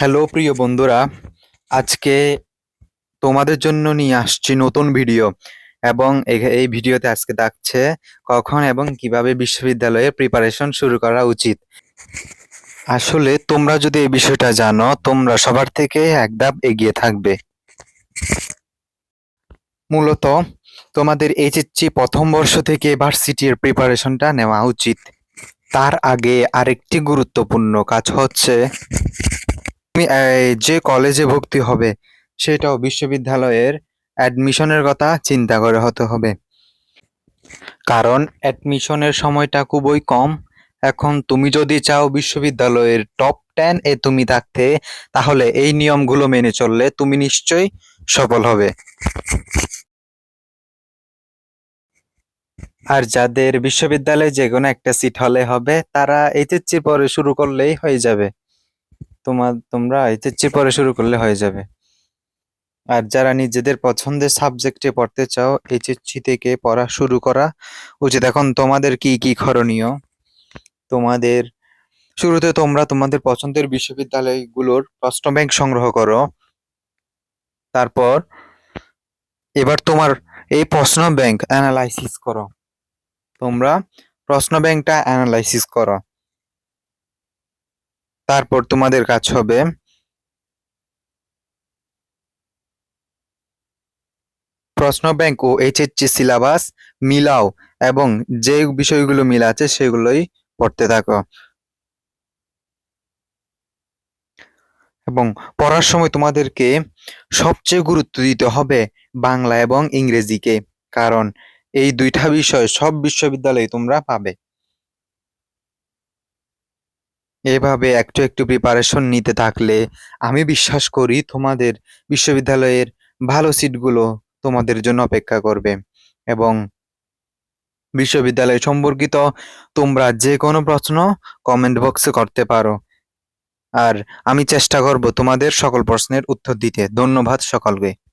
Hello প্রিয় বন্ধুরা, আজকে তোমাদের জন্য নিয়ে আসছি নতুন ভিডিও এবং এই ভিডিওতে আজকে থাকছে কখন এবং কীভাবে বিশ্ববিদ্যালয়ে প্রিপারেশন শুরু করা উচিত। আসলে তোমরা যদি এই বিষয়টা জানো, তোমরা সবার থেকে এক ধাপ এগিয়ে থাকবে। মূলত তোমাদের এইচএসসি প্রথম বর্ষ থেকে ভার্সিটির প্রিপারেশনটা নেওয়া উচিত। তার আগে আরেকটি গুরুত্বপূর্ণ কাজ হচ্ছে তুমি যে কলেজে ভর্তি হবে, সেটাও বিশ্ববিদ্যালয়ের অ্যাডমিশনের কথা চিন্তা করে হতে হবে। কারণ অ্যাডমিশনের সময়টা খুবই কম। এখন তুমি যদি চাও বিশ্ববিদ্যালয়ের টপ টেন এ তুমি থাকতে, তাহলে এই নিয়মগুলো মেনে চললে তুমি নিশ্চয়ই সফল হবে। আর যাদের বিশ্ববিদ্যালয়ে যে কোনো একটা সিট হলে হবে, তারা এইচএসসি পরে শুরু করলেই হয়ে যাবে। তোমার, তোমরা এইচএসসি পরে শুরু করলে হয়ে যাবে। আর যারা নিজেদের পছন্দের সাবজেক্টে পড়তে চাও এইচএসসি থেকে পড়া শুরু করা উচিত। এখন তোমাদের কি কি করণীয়? তোমাদের, শুরুতে তোমরা তোমাদের পছন্দের বিশ্ববিদ্যালয়গুলোর প্রশ্ন ব্যাংক সংগ্রহ করো। তারপর, এবার তোমার এই প্রশ্ন ব্যাংক অ্যানালাইসিস করো। তোমরা প্রশ্ন ব্যাংকটা অ্যানালাইসিস করো। তারপর তোমাদের কাজ হবে। প্রশ্ন ব্যাংক ও এইচএসসি সিলেবাস মিলাও এবং যে বিষয়গুলো মিল আছে সেগুলোই পড়তে থাকো। এবং পড়ার সময় তোমাদেরকে সবচেয়ে গুরুত্ব দিতে হবে বাংলা এবং ইংরেজিকে, কারণ এই দুইটা বিষয় সব বিশ্ববিদ্যালয়ে তোমরা পাবে। এভাবে একটু একটু প্রিপারেশন নিতে থাকলে আমি বিশ্বাস করি তোমাদের বিশ্ববিদ্যালয়ের ভালো সিটগুলো তোমাদের জন্য অপেক্ষা করবে। এবং বিশ্ববিদ্যালয় সম্পর্কিত তোমরা যে কোনো প্রশ্ন কমেন্ট বক্সে করতে পারো। আর আমি চেষ্টা করব তোমাদের সকল প্রশ্নের উত্তর দিতে। ধন্যবাদ সকলকে।